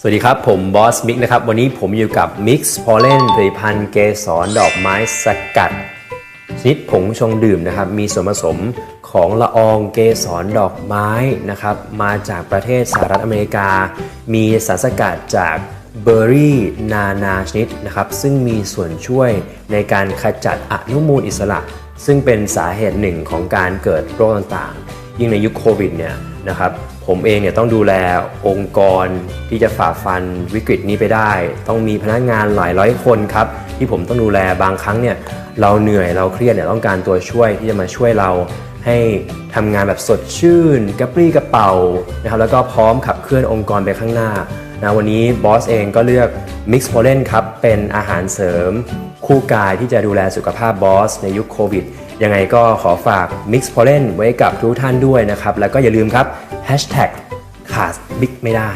สวัสดีครับ ผมบอสมิกนะครับ วันนี้ผมอยู่กับ Mix p o l l e n ผลิตภัณฑ์เกสรดอกไม้สกัด ชนิดผงชงดื่มนะครับ มีส่วนผสมของละอองเกสรดอกไม้นะครับ มาจากประเทศสหรัฐอเมริกา มีสารสกัดจากเบอร์รี่นานาชนิดนะครับ ซึ่งมีส่วนช่วยในการขจัดอนุมูลอิสระ ซึ่งเป็นสาเหตุหนึ่งของการเกิดโรคต่าง ยิ่งในยุคโควิดเนี่ยนะครับผมเองเนี่ยต้องดูแลองค์กรที่จะฝ่าฟันวิกฤตนี้ไปได้ ต้องมีพนักงานหลายร้อยคนครับที่ผมต้องดูแลบางครั้งเนี่ยเราเหนื่อยเราเครียดเนี่ยต้องการตัวช่วยที่จะมาช่วยเรา ให้ทำงานแบบสดชื่น กระปรี้กระเป๋านะครับแล้วก็พร้อมขับเคลื่อนองค์กรไปข้างหน้านะวันนี้บอสเองก็เลือก Mix p o l l e n ครับ เป็นอาหารเสริม คู่กายที่จะดูแลสุขภาพบอสในยุคโควิด ยังไงก็ขอฝาก Mix p o l l e n ไว้กับทุกท่านด้วยนะครับ แล้วก็อย่าลืมครับ Hashtag ขาดบิ๊กไม่ได้